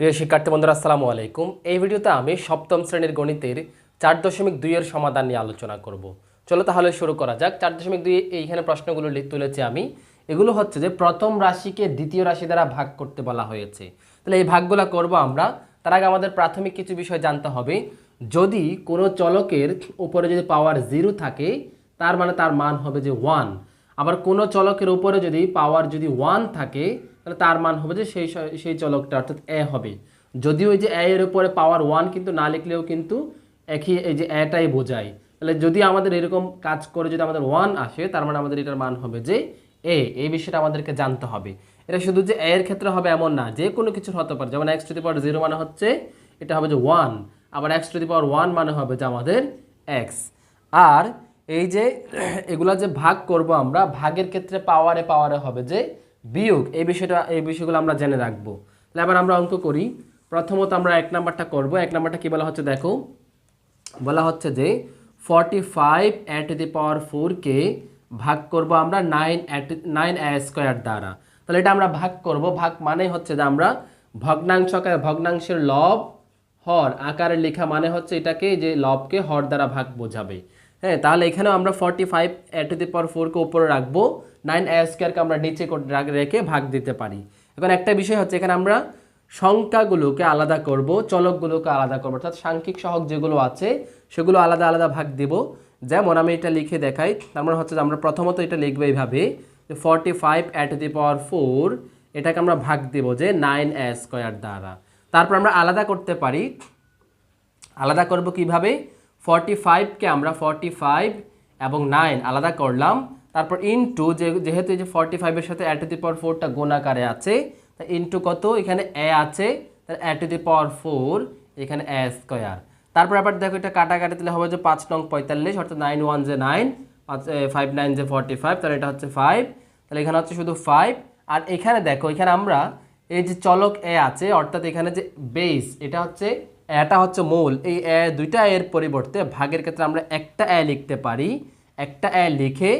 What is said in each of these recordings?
প্রিয় শিক্ষার্থী বন্ধুরা, আসসালামু আলাইকুম। এই ভিডিওতে আমি সপ্তম শ্রেণির গণিতের চার দশমিক দুইয়ের সমাধান নিয়ে আলোচনা করব। চলো তাহলে শুরু করা যাক। চার দশমিক দুই এইখানে প্রশ্নগুলো তুলেছি আমি। এগুলো হচ্ছে যে প্রথম রাশিকে দ্বিতীয় রাশি দ্বারা ভাগ করতে বলা হয়েছে। তাহলে এই ভাগগুলো করব আমরা। তার আগে আমাদের প্রাথমিক কিছু বিষয় জানতে হবে। যদি কোনো চলকের উপরে যদি পাওয়ার জিরো থাকে, তার মানে তার মান হবে যে ওয়ান আবার কোনো চলকের উপরে যদি পাওয়ার যদি ওয়ান থাকে তাহলে তার মান হবে যে সেই সেই চলকটা অর্থাৎ এ হবে। যদিও এই যে এ এর উপরে পাওয়ার ওয়ান কিন্তু না লিখলেও কিন্তু একই এই যে এটাই বোঝায়। তাহলে যদি আমাদের এরকম কাজ করে যদি আমাদের ওয়ান আসে, তার মানে আমাদের এটার মান হবে যে এ। এই বিষয়টা আমাদেরকে জানতে হবে। এটা শুধু যে এর ক্ষেত্রে হবে এমন না, যে কোনো কিছুর হতে পারে। যেমন এক্স টু পাওয়ার জিরো মানে হচ্ছে এটা হবে যে ওয়ান আবার এক্স টু পাওয়ার ওয়ান মানে হবে যে আমাদের এক্স আর এই যে এগুলা যে ভাগ করব আমরা, ভাগের ক্ষেত্রে পাওয়ারে পাওয়ারে হবে যে বিয়োগ, এই বিষয়টা, এই বিষয়গুলো আমরা জেনে রাখব। তাহলে এবার আমরা অঙ্ক করি। প্রথমত আমরা এক নাম্বারটা করব। এক নাম্বারটা কি বলা হচ্ছে দেখো? বলা হচ্ছে যে forty five at the power ফোরকে ভাগ করব আমরা নাইন অ্যাট নাইন স্কোয়ার দ্বারা। তাহলে এটা আমরা ভাগ করব। ভাগ মানে হচ্ছে যে আমরা ভগ্নাংশ ভগ্নাংশের লব, হর আকারে লেখা মানে হচ্ছে এটাকে যে লবকে হর দ্বারা ভাগ বোঝাবে। হ্যাঁ তাহলে এখানেও আমরা forty five at the power ফোরকে উপরে রাখব। নাইন এ স্কোয়ারকে আমরা নিচে রেখে ভাগ দিতে পারি। এখন একটা বিষয় হচ্ছে, এখানে আমরা সংখ্যাগুলোকে আলাদা করব, চলকগুলোকে আলাদা করব। অর্থাৎ সাংখ্যিক সহগ যেগুলো আছে, সেগুলো আলাদা আলাদা ভাগ দেব। যেমন আমি এটা লিখে দেখাই, তার মানে হচ্ছে আমরা প্রথমত এটা লিখব এইভাবে, যে forty five at the power four এটাকে আমরা ভাগ দেব যে নাইন এ স্কোয়ার দ্বারা। তারপর আমরা আলাদা করতে পারি, আলাদা করব কীভাবে? ফর্টি ফাইভকে আমরা ফর্টি ফাইভ এবং নাইন আলাদা করলাম তারপর ইনটু যেহেতু যে ফর্টি ফাইভের সাথে অ্যাট দি পাওয়ার ফোরটা গোনাকারে আছে, তা ইনটু কত? এখানে এ আছে তার অ্যাট দি পাওয়ার ফোর এখানে এ স্কোয়ার তারপর আবার দেখো এটা কাটাকাটি দিলে হবে যে পাঁচ নং পঁয়তাল্লিশ, অর্থাৎ নাইন ওয়ান যে নাইন পাঁচ ফাইভ নাইন যে ফর্টি ফাইভ তাহলে এটা হচ্ছে ফাইভ তাহলে এখানে হচ্ছে শুধু ফাইভ আর এখানে দেখো, এখানে আমরা এই যে চলক এ আছে, অর্থাৎ এখানে যে বেস এটা হচ্ছে এটা হচ্ছে মূল, এই এ দুইটা এর পরিবর্তে ভাগের ক্ষেত্রে আমরা একটা এ লিখতে পারি, একটা এ লিখে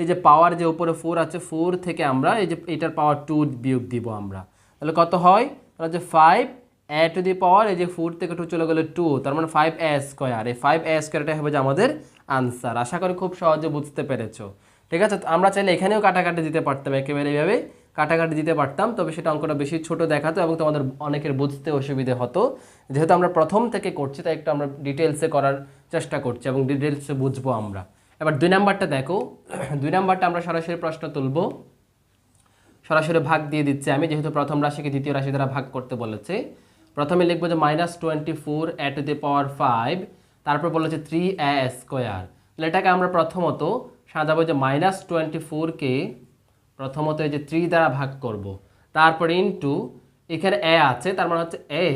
এই যে পাওয়ার যে উপরে ফোর আছে ফোর থেকে আমরা এই যে এটার পাওয়ার টু বিয়োগ দিব আমরা। তাহলে কত হয়? তাহলে যে ফাইভ এ টু দি পাওয়ার এই যে ফোর থেকে টু চলে গেলে টু তার মানে ফাইভ এ স্কোয়ার এই ফাইভ এ স্কোয়ারটা হবে যে আমাদের আনসার আশা করি খুব সহজে বুঝতে পেরেছ। ঠিক আছে? আমরা চাইলে এখানেও কাটাকাটি দিতে পারতাম, একেবারে এইভাবে কাটাকাটি দিতে পারতাম, তবে সেটা অঙ্কটা বেশি ছোট দেখাতো এবং তোমাদের অনেকের বুঝতে অসুবিধে হতো। যেহেতু আমরা প্রথম থেকে করছি, তাই একটু আমরা ডিটেলসে করার চেষ্টা করছি এবং ডিটেলসে বুঝব আমরা। এবার দুই নাম্বারটা দেখো। দুই নাম্বারটা আমরা সরাসরি প্রশ্ন তুলব। সরাসরি ভাগ দিয়ে দিচ্ছে। আমি যেহেতু প্রথম রাশিকে দ্বিতীয় রাশি দ্বারা ভাগ করতে বলেছে, প্রথমে লিখব যে minus twenty four at the power five তারপর বলেছে থ্রি এ স্কোয়ার তাহলে এটাকে আমরা প্রথমত সাজাবো যে মাইনাস টোয়েন্টি ফোরকে প্রথমত এই যে থ্রি দ্বারা ভাগ করব। তারপর ইনটু এখানে এ আছে, তার মানে হচ্ছে এ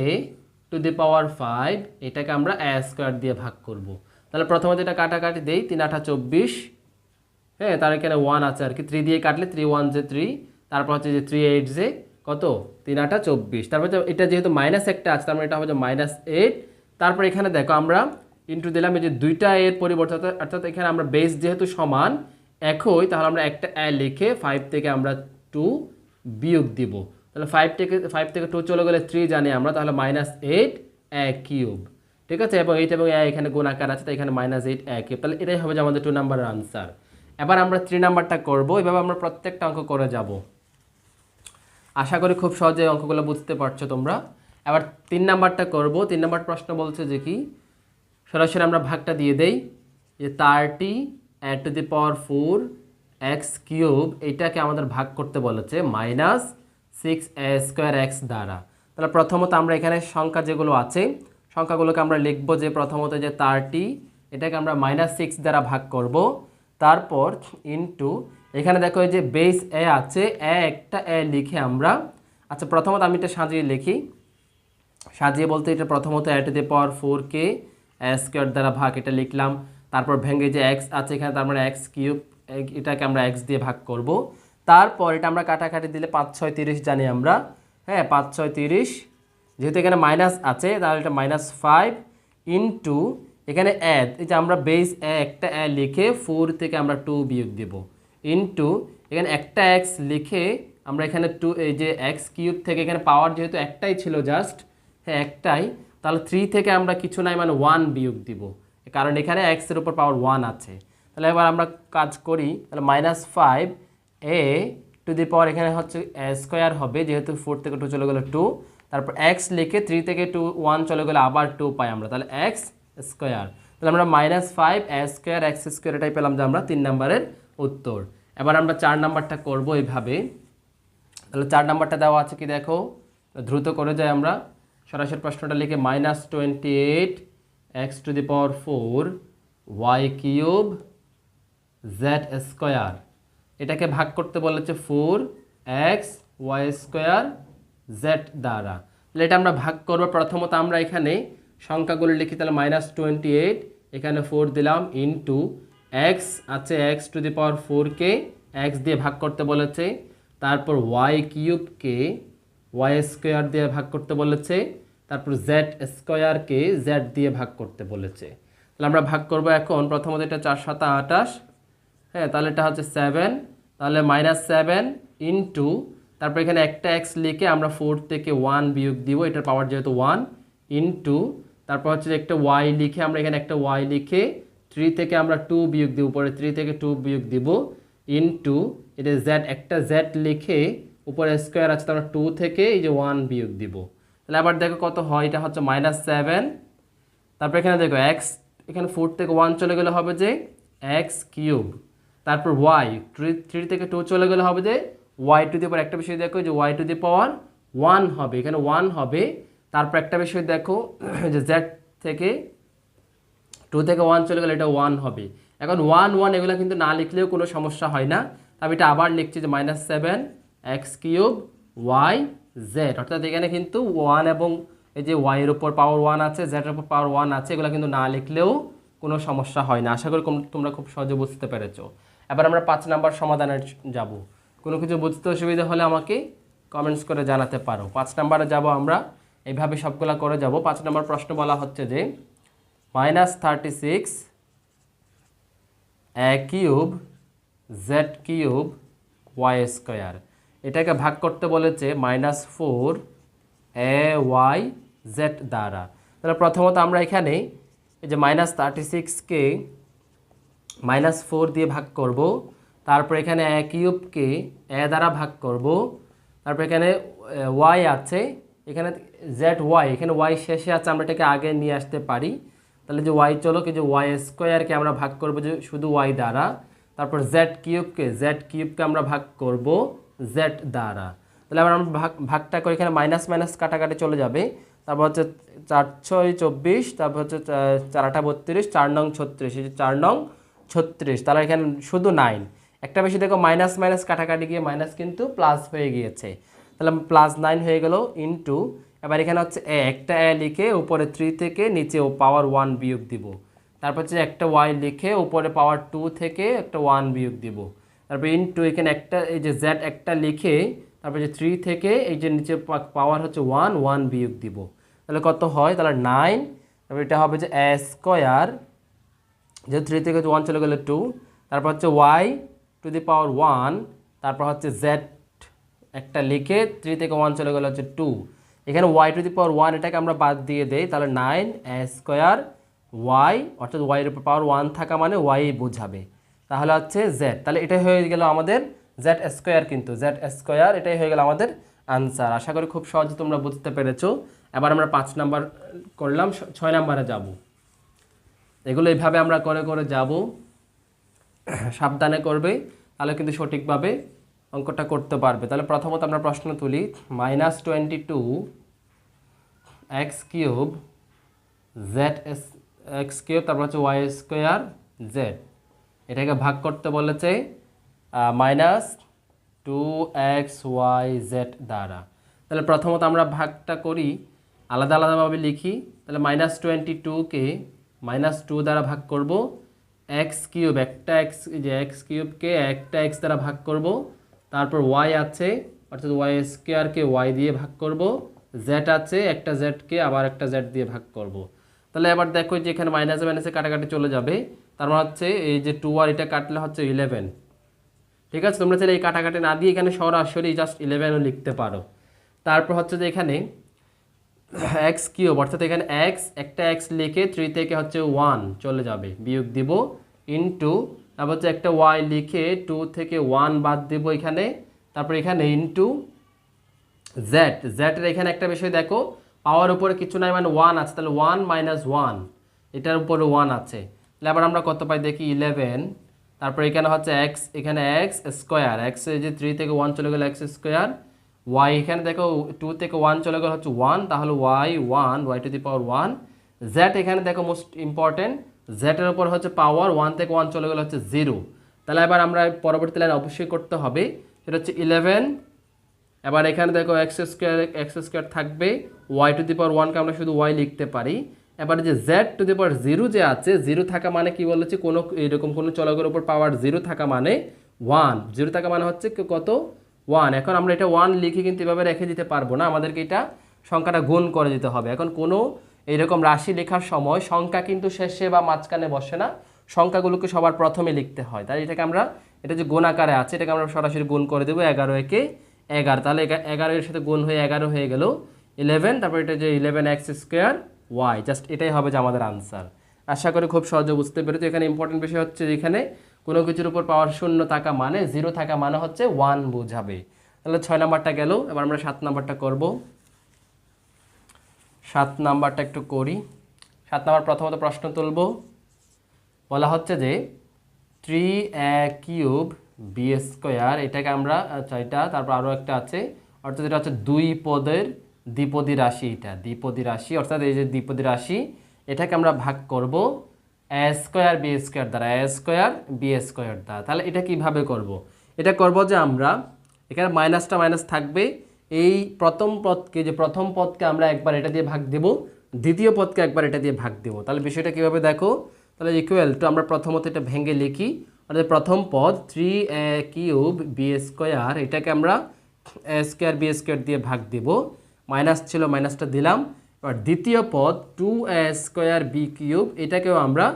টু দি পাওয়ার ফাইভ এটাকে আমরা এ স্কোয়ার দিয়ে ভাগ করব। তাহলে প্রথমত এটা কাটাকাটি দেই, তিন আঠা চব্বিশ। হ্যাঁ তার এখানে ওয়ান আছে আর কি। থ্রি দিয়ে কাটলে থ্রি ওয়ান যে থ্রি তারপর হচ্ছে যে থ্রি এইট যে কত? তিন, আটা চব্বিশ। তারপর এটা যেহেতু মাইনাস একটা আছে, তার মানে এটা হবে মাইনাস এইট তারপর এখানে দেখো আমরা ইন্টু দিলাম, এই যে দুইটা এর পরিবর্তে, অর্থাৎ- অর্থাৎ এখানে আমরা বেস যেহেতু সমান, একই, তাহলে আমরা একটা এ লিখে ফাইভ থেকে আমরা টু বিয়োগ দিব। তাহলে ফাইভ থেকে ফাইভ থেকে টু চলে গেলে থ্রি জানি আমরা, তাহলে মাইনাস এইট এ কিউব ঠিক আছে? এবং এইট এবং এখানে গুণ আকার আছে, তাই এখানে মাইনাস এইট এ কিউব তাহলে এটাই হবে যে আমাদের টু নাম্বারের আনসার এবার আমরা থ্রি নাম্বারটা করব, এভাবে আমরা প্রত্যেকটা অঙ্ক করে যাব। আশা করি খুব সহজে অঙ্কগুলো বুঝতে পারছ তোমরা। এবার তিন নাম্বারটা করব, তিন নাম্বার প্রশ্ন বলছে যে কি? সরাসরি আমরা ভাগটা দিয়ে দেই। যে thirty at to the power four X cube এইটাকে আমাদের ভাগ করতে বলেছে মাইনাস সিক্স স্কোয়ার এক্স দ্বারা। তাহলে প্রথমত আমরা এখানে সংখ্যা যেগুলো আছে সংখ্যাগুলোকে আমরা লিখব যে প্রথমত যে থার্টি এটাকে আমরা মাইনাস সিক্স দ্বারা ভাগ করব। তারপর ইনটু এখানে দেখো যে বেস এ আছে এ একটা এ লিখে আমরা আচ্ছা প্রথমত আমি এটা সাজিয়ে লিখি। সাজিয়ে বলতে এটা প্রথমত at the power four K square দ্বারা ভাগ, এটা লিখলাম। তারপর ভেঙে যে এক্স আছে এখানে, তার মানে এক্স কিউব এটাকে আমরা এক্স দিয়ে ভাগ করব। তারপর এটা আমরা কাটাকাটি দিলে পাঁচ, ছয়, তিরিশ জানি আমরা। হ্যাঁ পাঁচ, ছয়, তিরিশ যেহেতু এখানে মাইনাস আছে, তাহলে এটা মাইনাস ফাইভ ইন্টু এখানে অ্যাড এই যে আমরা বেস একটা অ্যা লিখে ফোর থেকে আমরা টু বিয়োগ দেব। ইন্টু এখানে একটা এক্স লিখে আমরা এখানে টু এই যে এক্স কিউব থেকে এখানে পাওয়ার যেহেতু একটাই ছিল জাস্ট হ্যাঁ একটাই, তাহলে থ্রি থেকে আমরা কিছু নাই মানে ওয়ান বিয়োগ দিব। কারণ এখানে এক্সের উপর পাওয়ার ওয়ান আছে। তাহলে এবার আমরা কাজ করি, তাহলে minus five A to the power এখানে হচ্ছে স্কোয়ার হবে, যেহেতু ফোর থেকে টু চলে গেলো টু তারপর এক্স লিখে থ্রি থেকে টু ওয়ান চলে গেলে আবার টু পাই আমরা। তাহলে এক্স স্কোয়ার তাহলে আমরা minus five A square X square এটাই পেলাম যে আমরা তিন নম্বরের উত্তর। এবার আমরা চার নাম্বারটা করব এইভাবে। তাহলে চার নাম্বারটা দেওয়া আছে কি দেখো? দ্রুত করে যাই আমরা। সরাসরি প্রশ্নটা লিখে minus twenty eight X to the power four Y cube Z square এটাকে ভাগ করতে বলেছে four X Y square Z দ্বারা। তাহলে এটা আমরা ভাগ করব। প্রথমত আমরা এখানে সংখ্যাগুলো লিখি, তাহলে মাইনাস টোয়েন্টি এইট এখানে ফোর দিলাম ইন্টু এক্স আছে এক্স টু দি পাওয়ার ফোরকে এক্স দিয়ে ভাগ করতে বলেছে। তারপর ওয়াই কিউবকে ওয়াই স্কোয়ার দিয়ে ভাগ করতে বলেছে। তারপর জেড স্কোয়ারকে জেড দিয়ে ভাগ করতে বলেছে। তাহলে আমরা ভাগ করব এখন। প্রথমত এটা চার সাতা আটাশ হ্যাঁ তাহলে এটা হচ্ছে সেভেন তাহলে মাইনাস সেভেন ইন্টু তারপর এখানে একটা এক্স লিখে আমরা ফোর থেকে ওয়ান বিয়োগ দিব, এটার পাওয়ার যেহেতু ওয়ান ইন্টু তারপর হচ্ছে একটা ওয়াই লিখে আমরা এখানে একটা ওয়াই লিখে থ্রি থেকে আমরা টু বিয়োগ দিব, উপরে থ্রি থেকে টু বিয়োগ দিব ইন্টু এটা জ্যাড একটা জ্যাড লিখে উপরে স্কোয়ার আছে আমরা টু থেকে এই যে ওয়ান বিয়োগ দিব। তাহলে আবার দেখো কত হয়, এটা হচ্ছে মাইনাস সেভেন তারপর এখানে দেখো এক্স এখানে ফোর থেকে ওয়ান চলে গেলে হবে যে এক্স কিউব তারপর ওয়াই থ্রি থ্রি থেকে টু চলে গেলে হবে যে ওয়াই টু দি পাওয়ার একটা বিষয় দেখো যে Y to the power one হবে। এখানে ওয়ান হবে। তারপর একটা বিষয় দেখো, যে জেড থেকে টু থেকে ওয়ান চলে গেলে এটা ওয়ান হবে। এখন ওয়ান ওয়ান এগুলো কিন্তু না লিখলেও কোনো সমস্যা হয় না। আমি এটা আবার লিখছি যে minus seven X cube Y Z অর্থাৎ এখানে কিন্তু ওয়ান এবং এই যে ওয়াইয়ের উপর পাওয়ার ওয়ান আছে জেডের উপর পাওয়ার ওয়ান আছে, এগুলো কিন্তু না লিখলেও কোনো সমস্যা হয় না। আশা করি তোমরা খুব সহজে বুঝতে পেরেছ। এবার আমরা পাঁচ নাম্বার সমাধানে যাব। কোনো কিছু বুঝতে অসুবিধা হলে আমাকে কমেন্টস করে জানাতে পারো। পাঁচ নাম্বারে যাব আমরা। এইভাবে সবগুলা করে যাব। পাঁচ নাম্বার প্রশ্ন বলা হচ্ছে যে minus thirty six A cube Z cube Y square এটাকে ভাগ করতে বলেছে minus four A Y Z দ্বারা। তাহলে প্রথমত আমরা এখানে এই যে মাইনাস থার্টি সিক্সকে মাইনাস ফোর দিয়ে ভাগ করব। তারপর এখানে এ কিউবকে এ দ্বারা ভাগ করব। তারপর এখানে ওয়াই আছে। এখানে জেড ওয়াই, এখানে ওয়াই শেষে আছে, আমরা এটাকে আগে নিয়ে আসতে পারি। তাহলে যে ওয়াই চলো কি যে ওয়াই স্কোয়ারকে আমরা ভাগ করব যে শুধু ওয়াই দ্বারা। তারপর জেড কিউবকে জেড কিউবকে আমরা ভাগ করব জেড দ্বারা। তাহলে আবার আমরা ভাগ, ভাগটা করে এখানে মাইনাস মাইনাস কাটাকাটি চলে যাবে। তারপর হচ্ছে চার, ছয়, চব্বিশ, তারপর হচ্ছে চার আটা বত্রিশ, চার নং ছত্রিশ, এই যে চার নং ছত্রিশ, তাহলে এখানে শুধু নাইন। একটা বেশি দেখো মাইনাস মাইনাস কাটাকাটি গিয়ে মাইনাস কিন্তু প্লাস হয়ে গিয়েছে। তাহলে প্লাস নাইন হয়ে গেল ইন্টু এবার এখানে হচ্ছে এ একটা এ লিখে উপরে থ্রি থেকে নিচে ও পাওয়ার ওয়ান বিয়োগ দিব। তারপর হচ্ছে একটা ওয়াই লিখে উপরে পাওয়ার টু থেকে একটা ওয়ান বিয়োগ দিব। তারপর ইন্টু এখানে একটা, এই যে জেড একটা লিখে, তারপর যে থ্রি থেকে এই যে নিচে পাওয়ার হচ্ছে ওয়ান ওয়ান বিয়োগ দিব। তাহলে কত হয়? তাহলে নাইন তারপর এটা হবে যে এ স্কোয়ার যে থ্রি থেকে ওয়ান চলে গেলে টু তারপর হচ্ছে Y to the power one, তারপর হচ্ছে জেড একটা লিখে থ্রি থেকে ওয়ান চলে গেলে হচ্ছে টু এখানে Y to the power one এটাকে আমরা বাদ দিয়ে দেই, তাহলে নাইন স্কোয়ার ওয়াই অর্থাৎ ওয়াইয়ের উপর পাওয়ার ওয়ান থাকা মানে ওয়াই বোঝাবে। তাহলে হচ্ছে জেড তাহলে এটাই হয়ে গেল আমাদের জেড স্কোয়ার কিন্তু জেড স্কোয়ার এটাই হয়ে গেল আমাদের আনসার আশা করি খুব সহজে তোমরা বুঝতে পেরেছ। এবার আমরা পাঁচ নাম্বার করলাম ছয় নাম্বারে যাব। এগুলো এইভাবে আমরা করে করে যাব। সাবধানে করবে, তাহলে কিন্তু সঠিকভাবে অঙ্কটা করতে পারবে। তাহলে প্রথমত আমরা প্রশ্ন তুলি minus twenty two X cube Z S X cube তারপর হচ্ছে ওয়াই স্কোয়ার জেড এটাকে ভাগ করতে বলেছে minus two X Y Z দ্বারা। তাহলে প্রথমত আমরা ভাগটা করি, আলাদা আলাদাভাবে লিখি, তাহলে মাইনাস টোয়েন্টি টুকে মাইনাস টু দ্বারা ভাগ করব এক্স কিউব একটা এক্স যে এক্স কিউবকে একটা এক্স দ্বারা ভাগ করব। তারপর ওয়াই আছে, অর্থাৎ ওয়াই স্কোয়ারকে ওয়াই দিয়ে ভাগ করব। জেড আছে, একটা জেডকে আবার একটা জেড দিয়ে ভাগ করব। তাহলে এবার দেখো যে এখানে মাইনাসে মাইনাসে কাটাকাটি চলে যাবে। তার মানে হচ্ছে এই যে টু আর এটা কাটলে হচ্ছে ইলেভেন ঠিক আছে? তোমরা চাইলে এই কাটাকাটি না দিয়ে এখানে সরাসরি জাস্ট ইলেভেনও লিখতে পারো। তারপর হচ্ছে যে এখানে এক্স কিউব অর্থাৎ এখানে এক্স একটা এক্স লিখে থ্রি থেকে হচ্ছে ওয়ান চলে যাবে। বিয়োগ দিব। ইন্টু তারপর হচ্ছে একটা ওয়াই লিখে টু থেকে ওয়ান বাদ দেবো এখানে। তারপর এখানে ইন্টু জেড জেডের এখানে একটা বিষয় দেখো পাওয়ার উপরে কিছু নাই মানে ওয়ান আছে, তাহলে ওয়ান মাইনাস ওয়ান এটার উপরে ওয়ান আছে। তাহলে আবার আমরা কত পাই দেখি? ইলেভেন তারপর এখানে হচ্ছে এক্স এখানে এক্স স্কোয়ার এক্স যে থ্রি থেকে ওয়ান চলে গেল এক্স স্কোয়ার ওয়াই এখানে দেখো টু থেকে ওয়ান চলে গেল হচ্ছে ওয়ান তাহলে Y one Y to the power one Z এখানে দেখো মোস্ট ইম্পর্টেন্ট জেডের ওপর হচ্ছে পাওয়ার ওয়ান থেকে ওয়ান চলে গেল হচ্ছে জিরো তাহলে এবার আমরা পরবর্তী লাইন অবশ্যই করতে হবে। সেটা হচ্ছে ইলেভেন এবার এখানে দেখো এক্স স্কোয়ার এক্স স্কোয়ার থাকবে। ওয়াই টু দি পাওয়ার ওয়ানকে আমরা শুধু ওয়াই লিখতে পারি। এবার যে Z to the power zero যে আছে জিরো থাকা মানে কি বলেছি কোনো এরকম কোনো চলকের ওপর পাওয়ার জিরো থাকা মানে ওয়ান জিরো থাকা মানে হচ্ছে কত? ওয়ান এখন আমরা এটা ওয়ান লিখে কিন্তু এভাবে রেখে দিতে পারব না। আমাদেরকে এটা সংখ্যাটা গুণ করে দিতে হবে। এখন কোনো এইরকম রাশি লেখার সময় সংখ্যা কিন্তু শেষে বা মাঝখানে বসে না। সংখ্যাগুলোকে সবার প্রথমে লিখতে হয়। তাই এটাকে আমরা, এটা যে গুণ আকারে আছে, এটাকে আমরা সরাসরি গুণ করে দেবো এগারো একে এগারো। তাহলে এগা- এগারো এর সাথে গুণ হয়ে এগারো হয়ে গেল ইলেভেন তারপর এটা যে eleven X square Y just এটাই হবে যে আমাদের আনসার আশা করি খুব সহজে বুঝতে পেরেছি। এখানে ইম্পর্টেন্ট বিষয় হচ্ছে যে এখানে কোনো কিছুর উপর পাওয়ার শূন্য থাকা মানে জিরো থাকা মানে হচ্ছে ওয়ান বোঝাবে। তাহলে ছয় নাম্বারটা গেল, এবার আমরা সাত নাম্বারটা করব। সাত নাম্বারটা একটু করি। সাত নাম্বার প্রথমত প্রশ্ন তুলব। বলা হচ্ছে যে three A cube B square, এটাকে আমরা এটা তারপর আরও একটা আছে। অর্থাৎ এটা হচ্ছে দুই পদের দ্বিপদী রাশি এটা, দ্বিপদী রাশি। অর্থাৎ এই যে দ্বিপদী রাশি, এটাকে আমরা ভাগ করব এ স্কোয়ার বি স্কোয়ার দ্বারা, এ স্কোয়ার বি স্কোয়ার দ্বারা। তাহলে এটা কীভাবে করব। এটা করব যে আমরা, এখানে মাইনাসটা মাইনাস থাকবে এই প্রথম পদকে, যে প্রথম পদকে আমরা একবার এটা দিয়ে ভাগ দেব, দ্বিতীয় পদকে একবার এটা দিয়ে ভাগ দেব। তাহলে বিষয়টা কীভাবে দেখো? তাহলে ইকুয়াল টু আমরা প্রথমত এটা ভেঙে লিখি অর্থাৎ প্রথম পদ three A cube B square এটাকে আমরা এ স্কোয়ার বি স্কোয়ার দিয়ে ভাগ দেব। মাইনাস ছিল, মাইনাসটা দিলাম। এবার দ্বিতীয় পদ two A square B cube এটাকেও আমরা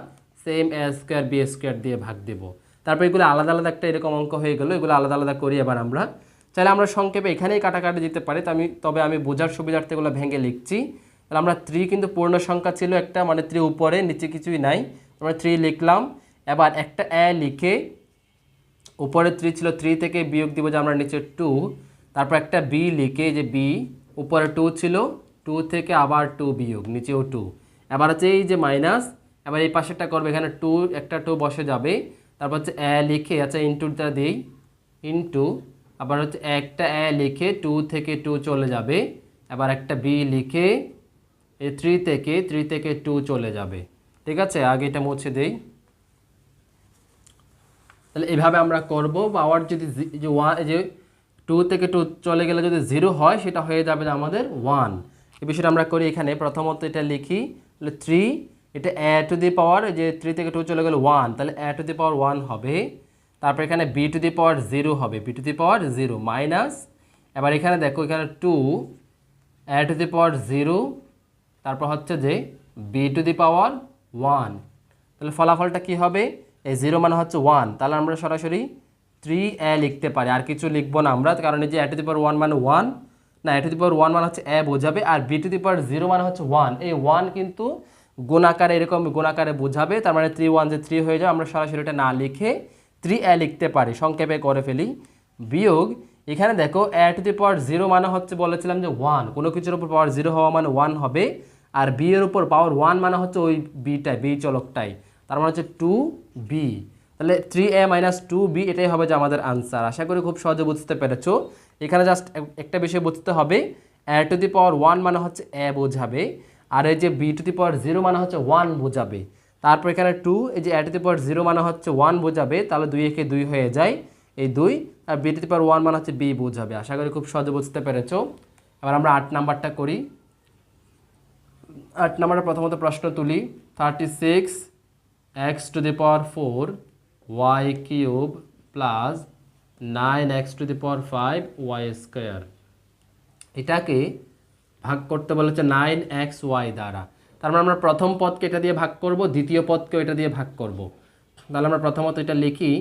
same A square B square দিয়ে ভাগ দেব। তারপর এগুলো আলাদা আলাদা একটা এরকম অঙ্ক হয়ে গেলো, এগুলো আলাদা আলাদা করি এবার আমরা। চাইলে আমরা সংক্ষেপে এখানেই কাটাকাটি দিতে পারি। তো আমি, তবে আমি বোঝার সুবিধার্থে এগুলো ভেঙে লিখছি। তাহলে আমরা থ্রি কিন্তু পূর্ণ সংখ্যা ছিল একটা মানে থ্রি উপরে, নিচে কিছুই নাই। আমরা থ্রি লিখলাম। এবার একটা এ লিখে উপরে থ্রি ছিল থ্রি থেকে বিয়োগ দিব যে আমরা নিচে টু তারপর একটা বি লিখে যে বি উপরে টু ছিল টু থেকে আবার টু বিয়োগ, নিচেও টু এবার হচ্ছে এই যে মাইনাস এবার এই পাশেরটা করবে, এখানে টু একটা টু বসে যাবে। তারপর হচ্ছে এ লিখে আচ্ছা ইন্টুটা দিই। ইন্টু আবার হচ্ছে একটা এ লিখে টু থেকে টু চলে যাবে। আবার একটা বি লিখে এ থ্রি থেকে থ্রি থেকে টু চলে যাবে। ঠিক আছে? আগে এটা মুছে দেই। তাহলে এভাবে আমরা করব পাওয়ার যদি যে ওয়ান যে টু থেকে টু চলে গেলে যদি জিরো হয়, সেটা হয়ে যাবে আমাদের ওয়ান। এই বিষয়টা আমরা করি এখানে। প্রথমত এটা লিখি, তাহলে থ্রি, এটা এ টু দি পাওয়ার যে থ্রি থেকে টু চলে গেলে ওয়ান, তাহলে এ টু দি পাওয়ার ওয়ান হবে। তারপর এখানে B to the power zero হবে B to the power zero minus এবার এখানে দেখো, এখানে two A to the power zero তারপর হচ্ছে যে B to the power one তাহলে ফলাফলটা কি হবে? এই জিরো মানে হচ্ছে ওয়ান তাহলে আমরা সরাসরি থ্রি এ লিখতে পারি। আর কিছু লিখব না আমরা, কারণ এই যে A to the power one মানে ওয়ান না এ টু দি পাওয়ার ওয়ান মানে হচ্ছে এ বোঝাবে, আর B to the power zero মানে হচ্ছে ওয়ান এই ওয়ান কিন্তু গুণাকারে, এরকম গুণাকারে বোঝাবে, তার মানে থ্রি ওয়ান যে থ্রি হয়ে যায় আমরা সরাসরি এটা না লিখে থ্রি এ লিখতে পারি, সংক্ষেপে করে ফেলি। বিয়োগ, এখানে দেখো এ টু দি পাওয়ার জিরো মানে হচ্ছে বলেছিলাম যে ওয়ান কোনো কিছুর উপর পাওয়ার জিরো হওয়া মানে ওয়ান হবে, আর বি এর উপর পাওয়ার ওয়ান মানে হচ্ছে ওই বিটাই বি চলকটাই, তার মানে হচ্ছে টু বি তাহলে three A minus two B এটাই হবে যে আমাদের আনসার আশা করি খুব সহজে বুঝতে পেরেছ। এখানে জাস্ট একটা বিষয় বুঝতে হবে এ টু দি পাওয়ার ওয়ান মানে হচ্ছে এ বোঝাবে, আর এই যে B to the power zero মানে হচ্ছে ওয়ান বোঝাবে। তারপর এখানে টু এই যে দি পাওয়ার জিরো মানে হচ্ছে ওয়ান বোঝাবে, তাহলে দুই একে দুই হয়ে যায় এই দুই, আর B to the power one মানে হচ্ছে বি বোঝাবে। আশা করি খুব সহজে বুঝতে পেরেছ। এবার আমরা আট নাম্বারটা করি। আট নাম্বারটা প্রথমত প্রশ্ন তুলি। Thirty six X to the power four Y cube plus nine X to the power five Y square এটাকে ভাগ করতে বলেছে নাইন এক্স ওয়াই দ্বারা। তার মানে আমরা প্রথম পদকে এটা দিয়ে ভাগ করব, দ্বিতীয় পদকেও এটা দিয়ে ভাগ করব। তাহলে আমরা প্রথমত এটা লিখি।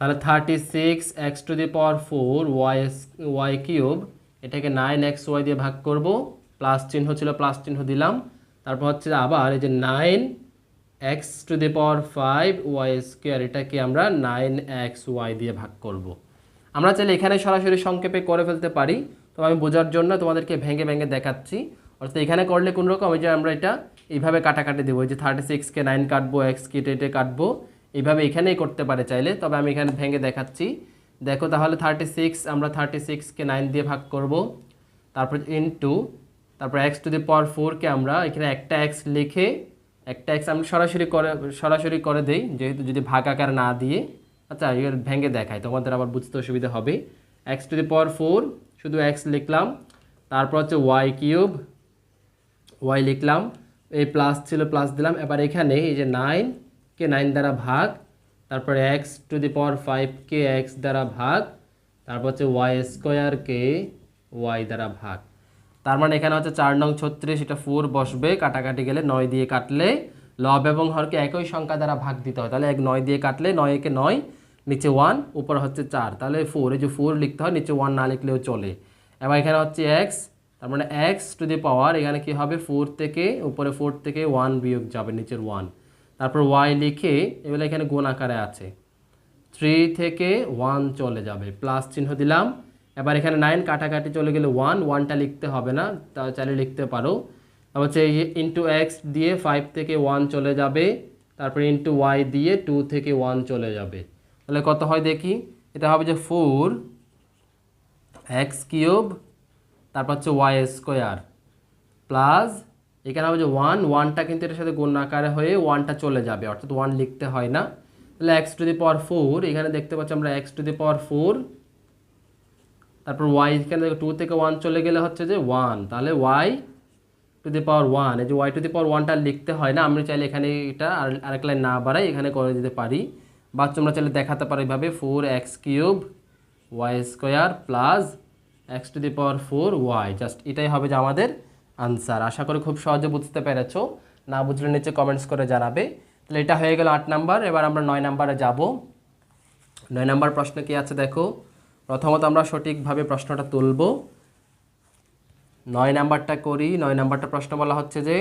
তাহলে thirty six X to the power four Y Y cube এটাকে নাইন এক্স ওয়াই দিয়ে ভাগ করব। প্লাস চিহ্ন ছিল প্লাস চিহ্ন দিলাম। তারপর হচ্ছে আবার এই যে nine X to the power five Y square এটাকে আমরা নাইন এক্স ওয়াই দিয়ে ভাগ করব। আমরা চাইলে এখানে সরাসরি সংক্ষেপে করে ফেলতে পারি। তো আমি বোঝার জন্য তোমাদেরকে ভেঙে ভেঙে দেখাচ্ছি। অর্থাৎ এখানে করলে কোনো রকম? ওই যে আমরা এটা এইভাবে কাটাকাটি দেবো। যে থার্টি সিক্সকে নাইন কাটবো এক্স কেটে এটে কাটবো। এইভাবে এখানেই করতে পারে চাইলে। তবে আমি এখানে ভেঙে দেখাচ্ছি। দেখো তাহলে থার্টি সিক্স আমরা থার্টি সিক্সকে নাইন দিয়ে ভাগ করব। তারপর ইন টু তারপর এক্স টু দি পাওয়ার ফোরকে আমরা এখানে একটা এক্স লিখে, একটা এক্স আমি সরাসরি করে সরাসরি করে দেই, যেহেতু যদি ভাগ আকার না দিয়ে। আচ্ছা এর ভেঙে দেখায় তোমাদের আবার বুঝতে অসুবিধা হবে। X to the power four শুধু এক্স লিখলাম। তারপর হচ্ছে ওয়াই কিউব ওয়াই লিখলাম, এই প্লাস ছিল প্লাস দিলাম, এবার এখানে এই যে নাইন কে নাইন দ্বারা ভাগ, তারপরে X to the power five K x দ্বারা ভাগ, তারপর হচ্ছে ওয়াই স্কোয়ার কে ওয়াই দ্বারা ভাগ। তার মানে এখানে হচ্ছে চার নং ছত্রিশ, এটা ফোর বসবে, কাটাকাটি গেলে নয় দিয়ে কাটলে লব এবং হরকে একই সংখ্যা দ্বারা ভাগ দিতে হয়। তাহলে এক নয় দিয়ে কাটলে নয়, একে নয়, নিচে ওয়ান উপরে হচ্ছে চার। তাহলে ফোর এই যে ফোর লিখতে হয়, নিচে ওয়ান না লিখলেও চলে। এবার এখানে হচ্ছে এক্স তার মানে এক্স টু দি পাওয়ার এখানে কি হবে? ফোর থেকে উপরে ফোর থেকে ওয়ান বিয়োগ যাবে, নিচের ওয়ান তারপর ওয়াই লিখে এগুলো এখানে গুণ আকারে আছে। থ্রি থেকে ওয়ান চলে যাবে প্লাস চিহ্ন দিলাম। এবার এখানে নাইন কাটাকাটি চলে গেলে ওয়ান ওয়ানটা লিখতে হবে না, তা চাইলে লিখতে পারো। তারপর হচ্ছে ইন্টু এক্স দিয়ে ফাইভ থেকে ওয়ান চলে যাবে, তারপর ইন্টু ওয়াই দিয়ে টু থেকে ওয়ান চলে যাবে। তাহলে কত হয় দেখি? এটা হবে যে ফোর এক্স কিউব তারপর হচ্ছে ওয়াই স্কোয়ার প্লাস এখানে হবে যে ওয়ান ওয়ানটা কিন্তু এটার সাথে গুণ আকারে হয়ে ওয়ানটা চলে যাবে, অর্থাৎ ওয়ান লিখতে হয় না। তাহলে X to the power four এখানে দেখতে পাচ্ছি আমরা X to the power four তারপর ওয়াই এখানে টু থেকে ওয়ান চলে গেলে হচ্ছে যে ওয়ান তাহলে Y to the power one এই যে ওয়াই টু দি পাওয়ার ওয়ানটা লিখতে হয় না, আমরা চাইলে এখানে এটা আর আরেক লাইন না বাড়াই, এখানে করে দিতে পারি। বা তোমরা চাইলে দেখাতে পারো এইভাবে four X cube Y square plus X to the power four Y. Just এটাই হবে যে আমাদের আনসার। আশা করি খুব সহজে বুঝতে পেরেছ। না বুঝলে নিচে কমেন্টস করে জানাবে। তাহলে এটা হয়ে গেল আট নাম্বার। এবার আমরা নয় নাম্বারে যাব। নয় নাম্বার প্রশ্ন কি আছে দেখো? প্রথমত আমরা সঠিকভাবে প্রশ্নটা তুলব। নয় নাম্বারটা করি। নয় নাম্বারটা প্রশ্ন বলা হচ্ছে যে,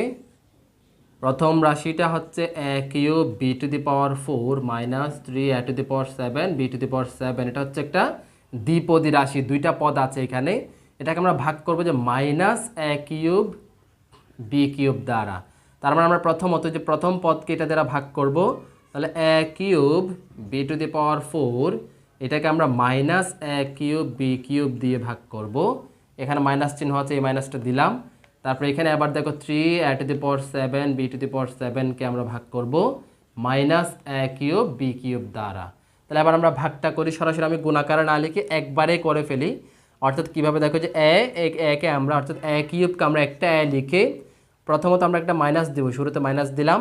প্রথম রাশিটা হচ্ছে A Q B to the power four minus three A to the power seven B to the power seven এটা হচ্ছে একটা দ্বিপদী রাশি, দুইটা পদ আছে এখানে। এটাকে আমরা ভাগ করব যে minus A cube B cube দ্বারা। তার মানে আমরা প্রথমত যে প্রথম পদকে এটা দ্বারা ভাগ করব, তাহলে A cube B to the power four, এটাকে আমরা minus A cube B cube দিয়ে ভাগ করব। এখানে মাইনাস চিহ্ন আছে, এই মাইনাসটা দিলাম। তারপরে এখানে আবার দেখো three a to the power seven b to the power সেভেনকে আমরা ভাগ করব, minus a cube b cube দ্বারা। তাহলে আবার আমরা ভাগটা করি, সরাসরি আমি গুণাকারে না লিখে একবারে করে ফেলি। অর্থাৎ কীভাবে দেখো যে এ, এক একে আমরা, অর্থাৎ এ কিউবকে আমরা একটা এ লিখে প্রথমত আমরা একটা মাইনাস দেবো, শুরুতে মাইনাস দিলাম।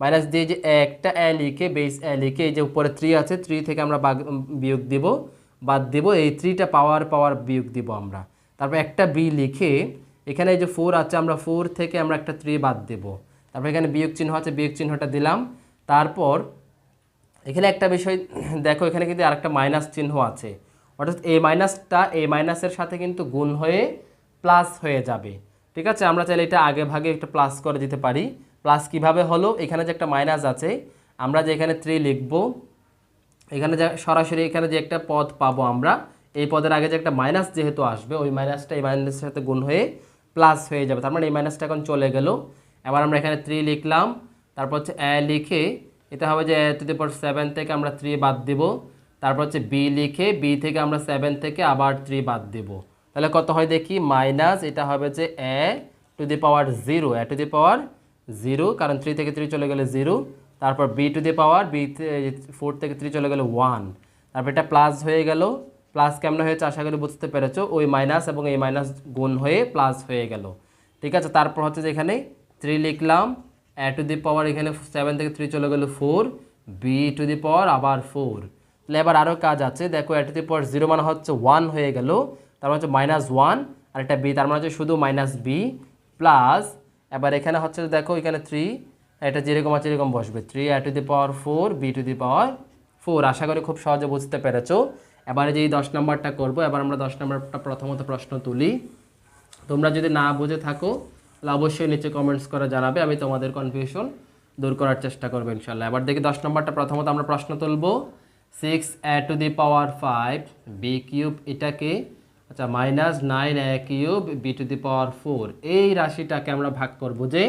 মাইনাস দিয়ে যে একটা এ লিখে, বেস এ লিখে, এই যে উপরে থ্রি আছে, থ্রি থেকে আমরা বিয়োগ দিব, বাদ দিব, এই থ্রিটা পাওয়ার পাওয়ার বিয়োগ দিব আমরা। তারপর একটা বি লিখে, এখানে যে ফোর আছে, আমরা ফোর থেকে আমরা একটা থ্রি বাদ দেব। তারপর এখানে বিয়োগ চিহ্ন আছে, বিয়োগ চিহ্নটা দিলাম। তারপর এখানে একটা বিষয়, দেখো, এখানে কিন্তু আরেকটা মাইনাস চিহ্ন আছে। অর্থাৎ এই মাইনাসটা এই মাইনাসের সাথে কিন্তু গুণ হয়ে প্লাস হয়ে যাবে। ঠিক আছে? আমরা চাইলে এটা আগে ভাগে একটা প্লাস করে দিতে পারি। প্লাস কীভাবে হলো? এখানে যে একটা মাইনাস আছে, আমরা যে এখানে থ্রি লিখব, এখানে যে সরাসরি এখানে যে একটা পদ পাবো আমরা, এই পদের আগে যে একটা মাইনাস যেহেতু আসবে, ওই মাইনাসটা এই মাইনাসের সাথে গুণ হয়ে প্লাস হয়ে যাবে। তার মানে এই মাইনাসটা এখন চলে গেল। এবার আমরা এখানে থ্রি লিখলাম, তারপর হচ্ছে এ লিখে এটা হবে যে টু দি পাওয়ার সেভেন থেকে আমরা থ্রি বাদ দিব। তারপর হচ্ছে বি লিখে বি থেকে আমরা সেভেন থেকে আবার থ্রি বাদ দেব। তাহলে কত হয় দেখি? মাইনাস এটা হবে যে a to the power zero a to the power zero কারণ থ্রি থেকে থ্রি চলে গেলে জিরো তারপর b to the power b four থেকে থ্রি চলে গেলে ওয়ান তারপর এটা প্লাস হয়ে গেল। প্লাস কেমন হয়েছে? আশা করি বুঝতে পেরেছ। ওই মাইনাস এবং এই মাইনাস গুণ হয়ে প্লাস হয়ে গেল। ঠিক আছে? তারপর হচ্ছে যে এখানে থ্রি লিখলাম। টু দি পাওয়ার এখানে সেভেন থেকে থ্রি চলে গেল four b to the power আবার ফোর তাহলে এবার আরও কাজ আছে, দেখো এ টু দি পাওয়ার জিরো মানে হচ্ছে ওয়ান হয়ে গেল, তার মানে হচ্ছে মাইনাস ওয়ান আর একটা বি তার মানে হচ্ছে শুধু মাইনাস বি প্লাস এবার এখানে হচ্ছে দেখো এখানে থ্রি এটা যেরকম আছে এরকম বসবে। Three a to the power four b to the power four আশা করি খুব সহজে বুঝতে পেরেছ। এবারে যে এই দশ নম্বরটা করব, এবার আমরা দশ নম্বরটা প্রথমত প্রশ্ন তুলি। তোমরা যদি না বুঝে থাকো তাহলে অবশ্যই নিচে কমেন্টস করে জানাবে, আমি তোমাদের কনফিউশন দূর করার চেষ্টা করব ইনশাল্লাহ। এবার দেখি দশ নম্বরটা, প্রথমত আমরা প্রশ্ন তুলবো six a to the power five b cube এটাকে আচ্ছা minus nine a cube b to the power four এই রাশিটাকে আমরা ভাগ করব যে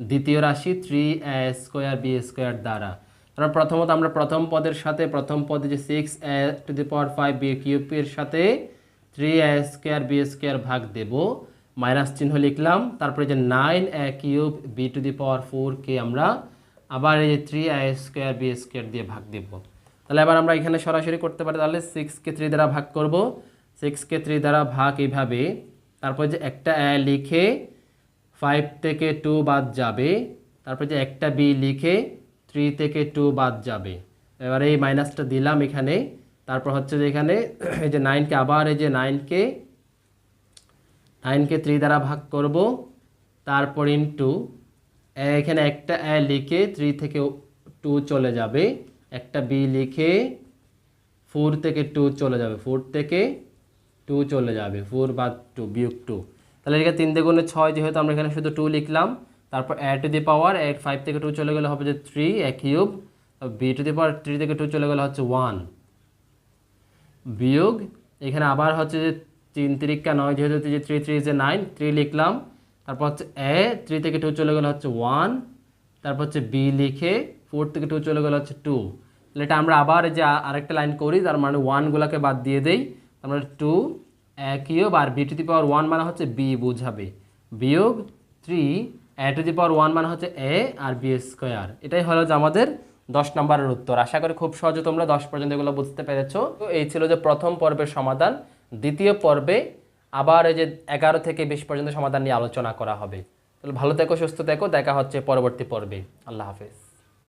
দ্বিতীয় রাশি three a square b square দ্বারা। তারপর প্রথমত আমরা প্রথম পদের সাথে, প্রথম পদে যে six a to the power five b কিউবের সাথে three a square b square ভাগ দেব। মাইনাস চিহ্ন লিখলাম, তারপরে যে nine a cube b to the power four কে আমরা আবার এই যে three a square b square দিয়ে ভাগ দেব। তাহলে এবার আমরা এখানে সরাসরি করতে পারি, তাহলে সিক্সকে থ্রি দ্বারা ভাগ করব। সিক্সকে থ্রি দ্বারা ভাগ এইভাবে, তারপর যে একটা এ লিখে ফাইভ থেকে টু বাদ যাবে, তারপর যে একটা বি লিখে থ্রি থেকে টু বাদ যাবে। এবার এই মাইনাসটা দিলাম এখানে, তারপর হচ্ছে যে এখানে, এই যে নাইনকে আবার এই যে নাইনকে নাইনকে থ্রি দ্বারা ভাগ করব। তারপর ইন্টু এখানে একটা এ লিখে থ্রি থেকে টু চলে যাবে। একটা বি লিখে ফোর থেকে টু চলে যাবে। ফোর থেকে টু চলে যাবে। ফোর বা টু বিয়োগ টু তাহলে এখানে তিন দ্বিগুণে ছয় যেহেতু আমরা এখানে শুধু টু লিখলাম, তারপর a to the power a five থেকে টু চলে গেলে হবে যে three a cube b to the power three থেকে টু চলে গেলে হচ্ছে ওয়ান বিয়োগ, এখানে আবার হচ্ছে যে তিন তিরিকা নয়, যেহেতু যে থ্রি থ্রি যে নাইন থ্রি লিখলাম। তারপর হচ্ছে এ থ্রি থেকে টু চলে গেলে হচ্ছে ওয়ান তারপর হচ্ছে বি লিখে ফোর থেকে টু চলে গেলে হচ্ছে টু তাহলে এটা আমরা আবার যে আরেকটা লাইন করি, তার মানে ওয়ানগুলোকে বাদ দিয়ে দেই। তার মানে two cube R b to the power one মানে হচ্ছে বি বুঝাবে। বিয়োগ three a to the power one মানে হচ্ছে এ আর বি স্কোয়ার এটাই হলো যে আমাদের দশ নম্বরের উত্তর। আশা করি খুব সহজে তোমরা দশ পর্যন্ত এগুলো বুঝতে পেরেছ। তো এই ছিল যে প্রথম পর্বের সমাধান। দ্বিতীয় পর্বে আবার এই যে এগারো থেকে বিশ পর্যন্ত সমাধান নিয়ে আলোচনা করা হবে। তাহলে ভালো থেকো, সুস্থ থেকো, দেখা হচ্ছে পরবর্তী পর্বে। আল্লাহ হাফেজ।